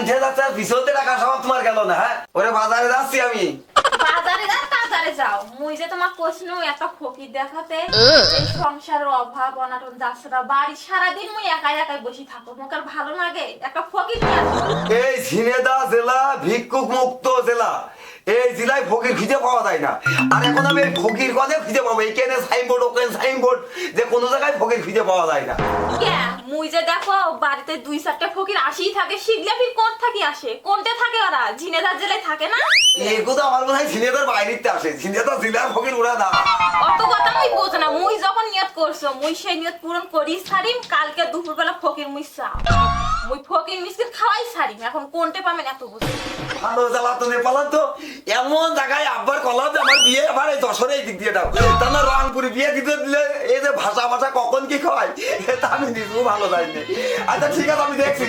উঠে যাচ্ছে আর টাকা সব তোমার গেল না হ্যাঁ? ওরে বাজারে যাচ্ছি আমি। বাজারে বাজারে যাও। মুই যে তোমার কোশ্ন একটা ফকির দেখাতে এই সংসারের অভাব অনাটন যাচ্ছে না বাড়ি সারাদিন মুই একাই একাই বসে থাকো আর ভালো লাগে একটা ফকির নিয়ে এই ঝিনেদা জেলা ভিক্ষুক মুক্ত জেলা। এই জেলায় ফকির খুঁজে পাওয়া যায় না। আর এখন আমি এই ফকির কনে খুঁজে পাবো? এইখানে সাইনবোর্ড ওখানে সাইনবোর্ড যে কোনো জায়গায় ফকির খুঁজে পাওয়া যায় না। মুই যে দেখো বাড়িতে দুই চারটা ফকির আসেই থাকে কোন থাকি আসে? কোনটা থাকে ওরা? ঝিনেদার জেলায় থাকে না? এগো তো আমার মনে হয় ঝিনেদার বাইরেতে আসে। ঝিনেদার জেলার ফকির ওরা না। অত কথা মুই বোঝ না। মুই যখন নিয়ত করছ মুই সেই নিয়ত পূরণ করি সারিম কালকে দুপুরবেলা ফকির মুই চাও। মুই ফকির মিসকিন খাওয়াই সারিম এখন কোনটে পাবেন এত বুঝি ভালো জ্বালা তো তো। এমন জায়গায় আব্বার কলাম যে আমার বিয়ে আবার এই দশরে এই দিক দিয়ে দাও। তা না রংপুরে বিয়ে দিতে দিলে এই যে ভাষা ভাষা কখন কি খাওয়াই এটা আমি নিজেও ভালো জানি আচ্ছা ঠিক আছে আমি দেখছি।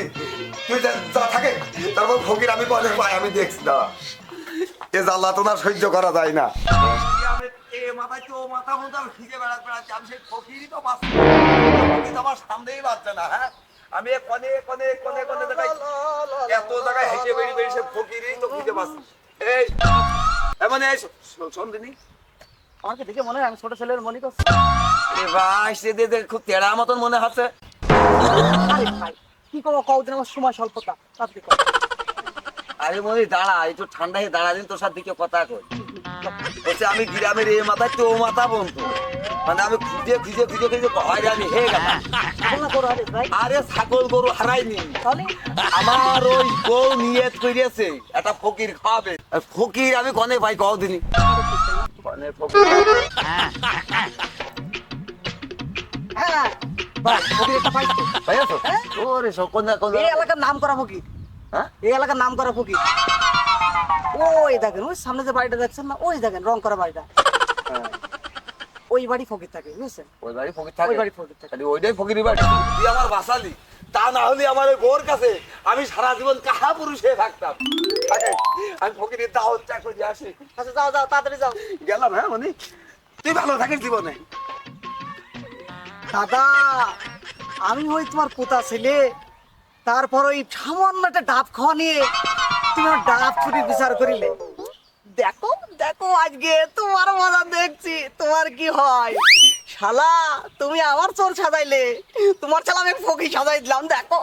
তুই যা থাকে। তারপর ফকির আমি কনে পাই আমি দেখছি এ জ্বালা তো না সহ্য করা যায় না। মাথায় তো মাথা মতো আমি বেড়াতে বেড়াচ্ছি আমি সেই ফকিরই তো পাচ্ছি তো আমার সামনেই বাচ্চা না হ্যাঁ? আমি এ কনে কনে কনে কনে জায়গায় এত জায়গায় হেঁটে বেরিয়ে বেরিয়ে সে ফকিরই তো খুঁজে পাচ্ছি এই মানে দিনি আমাকে দেখে মনে হয় আমি ছোট ছেলের মনে করছি এ ভাই সে দে খুব তেড়া মতন মনে হচ্ছে আরে ভাই কি করব কদিন আমার সময় স্বল্পতা তাড়াতাড়ি কর। আরে মনে দাঁড়া একটু ঠান্ডা হয়ে দাঁড়া দিন তোর সাথে দিকে কথা কই বলছে আমি গ্রামের এ মাথায় তো মাথা বন্ধু মানে আমি খুঁজে খুঁজে খুঁজে খুঁজে হয় আমি হে গেলাম আরে ছাগল গরু হারাইনি আমার ওই বউ নিয়ত করিয়েছে একটা ফকির খাওয়াবে। ফকির আমি কনে ভাই কও দিনি। হ্যাঁ। হ্যাঁ? নাম করা ফকির। হ্যাঁ? এই এলাকার নাম করা ফকির। ওই দেখেন ওই সামনে যে বাড়িটা দেখছেন না ওই দেখেন রং করা বাড়িটা। ওই বাড়ি ফকির থাকে বুঝছেন? ওই বাড়ি ফকির ওই বাড়ি ফকির থাকে। খালি ওইটাই ফকিরি বাড়ি তুই আমার বাসালি তা না হলে আমার ওই বোর কাছে আমি সারা জীবন কাহা পুরুষ হয়ে থাকতাম আমি ফকিরের দাওয়াত চা করে আসি। আচ্ছা যাও যাও তাড়াতাড়ি যাও। গেলাম হ্যাঁ মানে তুই ভালো থাকিস জীবনে। দাদা আমি ওই তোমার পোতা ছেলে। তারপর ওই সামান্য একটা ডাব খাওয়া নিয়ে তুমি ডাব চুরি বিচার করিলে। দেখো দেখো আজকে তোমার মজা দেখছি, তোমার কি হয়? শালা, তুমি আমার চোর সাজাইলে, তোমার শালা আমি ফকি সাজাই দিলাম, দেখো।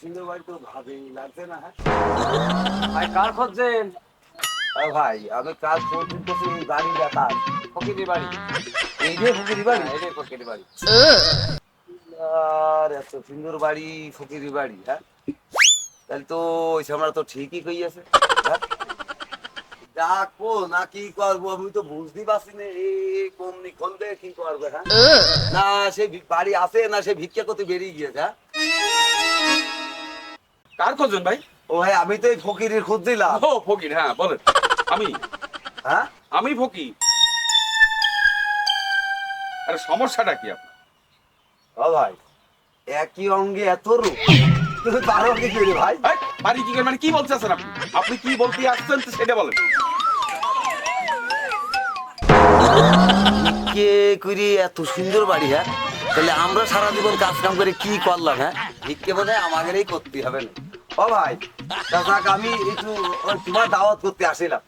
সুন্দর বাড়ি তো ভাবেই লাগছে না হ্যাঁ? কার খুঁজছেন ভাই আমি কাজ করতে এই বাড়ি দেখা ফকিরি বাড়ি। এই যে ফকিরি বাড়ি? এটাই ফকিরি বাড়ি। আর এত সুন্দর বাড়ি ফকিরি বাড়ি হ্যাঁ? তাহলে তো ওই আমরা তো ঠিকই কইয়াছে হ্যাঁ? ডাকবো না কি করব আমি তো বুঝতেই পারছি না এই কমনি খন্দে কি করবে হ্যাঁ? না সে বাড়ি আছে না সে ভিক্ষা করতে বেরিয়ে গিয়েছে হ্যাঁ? কার খোঁজেন ভাই? ও ভাই আমি তো এই ফকিরের খোঁজ দিলাম। ও ফকির হ্যাঁ বলেন। আমি। হ্যাঁ? আমি ফকির আরে সমস্যাটা কি আপনার? ও ভাই একই অঙ্গে এত রূপ। তুমি পারো কি করে ভাই? বাড়ি কি মানে কি বলতেছেন আপনি? আপনি কি বলতে আসছেন সেটা বলেন। কে করি এত সুন্দর বাড়ি হ্যাঁ? তাহলে আমরা সারা জীবন কাজ কাম করে কি করলাম হ্যাঁ? ভিক্ষে বোধ হয় আমাদেরই করতে হবে না। ও ভাই আমি একটু তোমার দাওয়াত করতে আসিলাম।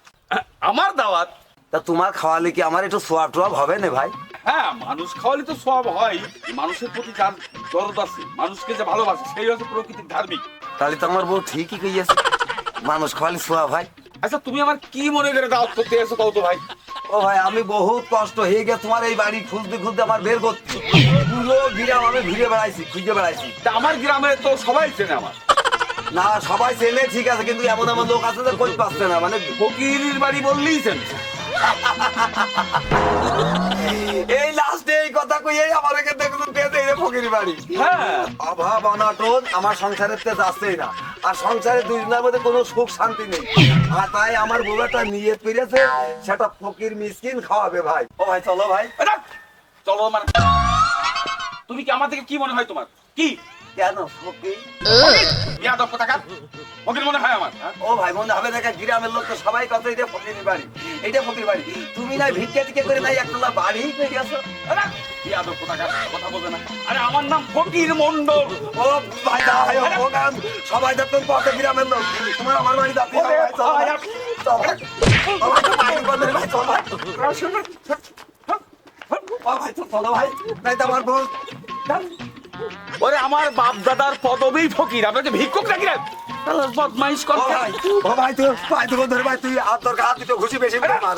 আমার দাওয়াত? তা তোমার খাওয়ালে কি আমার একটু সোয়াব টোয়াব হবে না ভাই? হ্যাঁ মানুষ খাওয়ালে তো সব হয় মানুষের প্রতি যার দরদ আছে মানুষকে যে ভালোবাসে সেই হচ্ছে প্রকৃতির ধার্মিক। তাহলে তো আমার বউ ঠিকই কইয়াছে মানুষ খাওয়ালে সোয়াব ভাই। আচ্ছা তুমি আমার কি মনে করে দাওয়াত করতে এসো কত ভাই। ও ভাই আমি বহুত কষ্ট হয়ে গেছে তোমার এই বাড়ি খুঁজতে খুঁজতে আমার বের করতে পুরো গ্রাম আমি ঘুরে বেড়াইছি খুঁজে বেড়াইছি। তা আমার গ্রামে তো সবাই চেনে আমার। না সবাই চেনে ঠিক আছে কিন্তু এমন এমন লোক আছে যে পাচ্ছে না। মানে ফকিরের বাড়ি বললেই চেনে। এই লাস্টে এই কথা কই এই আমার এখানে দেখুন পেতে এই ফকিরি বাড়ি। হ্যাঁ। অভাব অনাটন আমার সংসারের তে যাচ্ছেই না। আর সংসারে দুজনের মধ্যে কোনো সুখ শান্তি নেই। আর তাই আমার বউটা নিয়ে ফিরেছে সেটা ফকির মিসকিন খাওয়াবে ভাই। ও ভাই চলো ভাই। চলো মানে তুমি কি আমার থেকে কি মনে হয় তোমার? কি? কেন? ফকির? ইয়াদব কোথাকার ফকির মনে হয় আমার। হ্যাঁ? ও ভাই মনে হবে দেখা গ্রামের লোক তো সবাই কত এটা ফকির বাড়ি। এটা ফকির বাড়ি। তুমি না ভিক্ষা টিকে করে নাই একতলা বাড়ি? পেয়ে গেছো ইয়াদব কোথাকার কথা বলবে না। আরে আমার নাম ফকির মন্ডল ও ভাই ও গান। সবাই দেখুন কত গ্রামের লোক। তোমার আমার বাড়ি যাতে ভাই, নাই তো আমার বউ ওরে আমার বাপ দাদার পদবী ফকির আপনাকে ভিক্ষুক নাকি রে? বদমাইশ কর। ভাই ও ভাই তুই ভাই তুই ধরে ভাই তুই হাত হাত দুটো ঘুষি বেশি মার আমার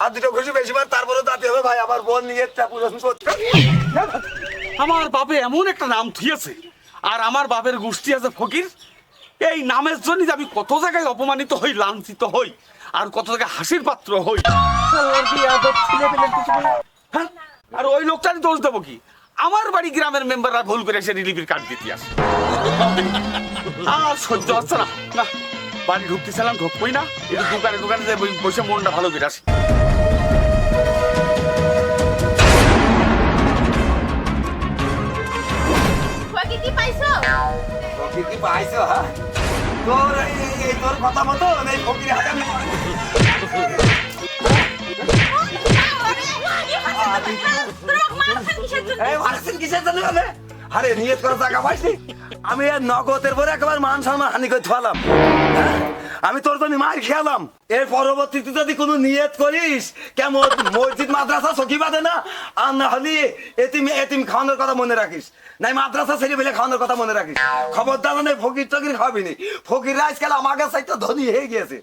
হাত দুটো ঘুষি বেশি মার তারপরে যাতে হবে ভাই আমার বোন নিয়ে পূজন করতে। আমার বাপে এমন একটা নাম থুয়েছে আর আমার বাপের গোষ্ঠী আছে ফকির এই নামের জন্য যে আমি কত জায়গায় অপমানিত হই লাঞ্ছিত হই আর কত জায়গায় হাসির পাত্র হই। হ্যাঁ? আর ওই লোকটারই দোষ দেবো কি? আমার বাড়ি গ্রামের মেম্বাররা ভুল করে এসে রিলিফের কার্ড দিতে আসে। আর সহ্য হচ্ছে না। না বাড়ি ঢুকতেছিলাম ঢুকবই না। একটু দোকানে দোকানে যে বসে মনটা ভালো করে আসি। ফকির কি পাইছো? কি পাইছো হ্যাঁ। তোর এই তোর কথা মতো এই ফকির হাতে আরে, নিয়ত করা টাকা পাইছি। আমি নগদের পরে একবার মান সম্মান হানি করে থালাম আমি তোর জন্য মার খেয়ালাম। এর পরবর্তীতে যদি কোনো নিয়ত করিস, কেমন মসজিদ, মাদ্রাসা, সখী বাদে না? আর না হলে এতিম এতিম খাওয়ানোর কথা মনে রাখিস। নাই, মাদ্রাসা ছেড়ে ফেলে খাওয়ানোর কথা মনে রাখিস। খবরদার নেই ফকির টকির খাবি নি। ফকির আজকাল আমাকে সাইতে ধনী হয়ে গিয়েছে।